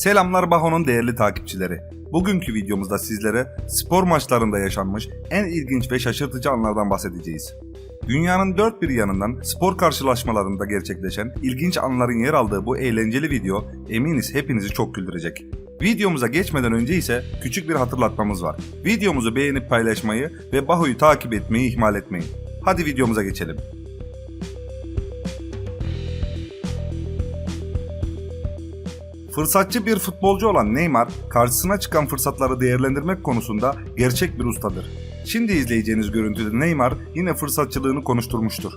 Selamlar Baho'nun değerli takipçileri. Bugünkü videomuzda sizlere spor maçlarında yaşanmış en ilginç ve şaşırtıcı anlardan bahsedeceğiz. Dünyanın dört bir yanından spor karşılaşmalarında gerçekleşen ilginç anların yer aldığı bu eğlenceli video eminiz hepinizi çok güldürecek. Videomuza geçmeden önce ise küçük bir hatırlatmamız var. Videomuzu beğenip paylaşmayı ve Baho'yu takip etmeyi ihmal etmeyin. Hadi videomuza geçelim. Fırsatçı bir futbolcu olan Neymar, karşısına çıkan fırsatları değerlendirmek konusunda gerçek bir ustadır. Şimdi izleyeceğiniz görüntüde Neymar yine fırsatçılığını konuşturmuştur.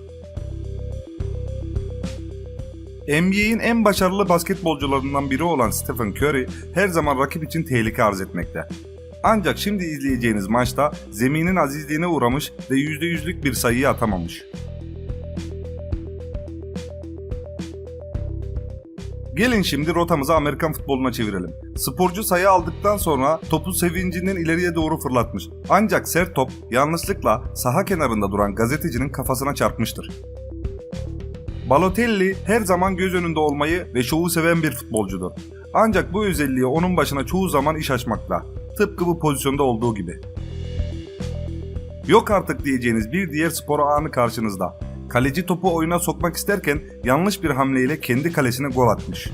NBA'in en başarılı basketbolcularından biri olan Stephen Curry her zaman rakip için tehlike arz etmekte. Ancak şimdi izleyeceğiniz maçta zeminin azizliğine uğramış ve %100'lük bir sayıyı atamamış. Gelin şimdi rotamızı Amerikan futboluna çevirelim. Sporcu sayı aldıktan sonra topu sevincinden ileriye doğru fırlatmış. Ancak sert top yanlışlıkla saha kenarında duran gazetecinin kafasına çarpmıştır. Balotelli her zaman göz önünde olmayı ve şovu seven bir futbolcudur. Ancak bu özelliği onun başına çoğu zaman iş açmakta. Tıpkı bu pozisyonda olduğu gibi. Yok artık diyeceğiniz bir diğer spor anı karşınızda. Kaleci topu oyuna sokmak isterken yanlış bir hamleyle kendi kalesine gol atmış.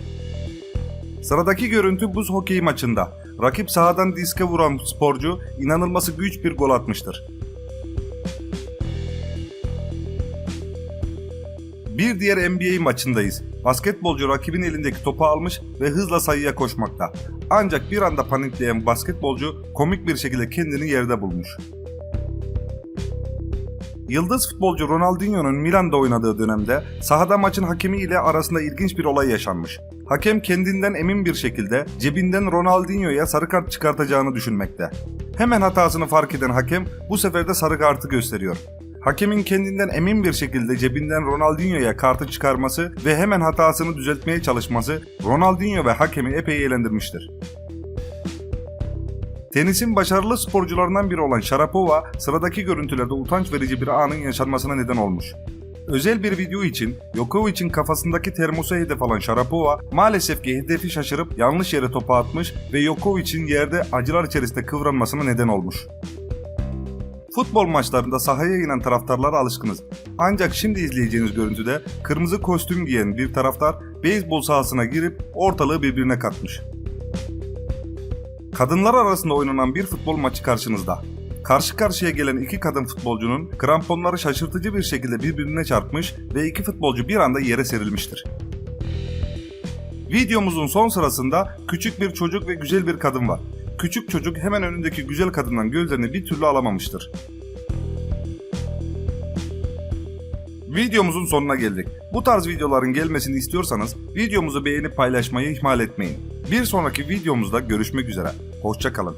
Sıradaki görüntü buz hokeyi maçında. Rakip sahadan diske vuran sporcu inanılması güç bir gol atmıştır. Bir diğer NBA maçındayız. Basketbolcu rakibin elindeki topu almış ve hızla sayıya koşmakta. Ancak bir anda panikleyen basketbolcu komik bir şekilde kendini yerde bulmuş. Yıldız futbolcu Ronaldinho'nun Milan'da oynadığı dönemde sahada maçın hakemi ile arasında ilginç bir olay yaşanmış. Hakem kendinden emin bir şekilde cebinden Ronaldinho'ya sarı kart çıkartacağını düşünmekte. Hemen hatasını fark eden hakem bu sefer de sarı kartı gösteriyor. Hakemin kendinden emin bir şekilde cebinden Ronaldinho'ya kartı çıkarması ve hemen hatasını düzeltmeye çalışması Ronaldinho ve hakemi epey eğlendirmiştir. Tenisin başarılı sporcularından biri olan Sharapova sıradaki görüntülerde utanç verici bir anın yaşanmasına neden olmuş. Özel bir video için Djokovic'in kafasındaki termosu hedef alan Sharapova maalesef ki hedefi şaşırıp yanlış yere topu atmış ve Djokovic'in yerde acılar içerisinde kıvranmasına neden olmuş. Futbol maçlarında sahaya inen taraftarlara alışkınız. Ancak şimdi izleyeceğiniz görüntüde kırmızı kostüm giyen bir taraftar beyzbol sahasına girip ortalığı birbirine katmış. Kadınlar arasında oynanan bir futbol maçı karşınızda. Karşı karşıya gelen iki kadın futbolcunun kramponları şaşırtıcı bir şekilde birbirine çarpmış ve iki futbolcu bir anda yere serilmiştir. Videomuzun son sırasında küçük bir çocuk ve güzel bir kadın var. Küçük çocuk hemen önündeki güzel kadından gözlerini bir türlü alamamıştır. Videomuzun sonuna geldik. Bu tarz videoların gelmesini istiyorsanız videomuzu beğenip paylaşmayı ihmal etmeyin. Bir sonraki videomuzda görüşmek üzere. Hoşçakalın.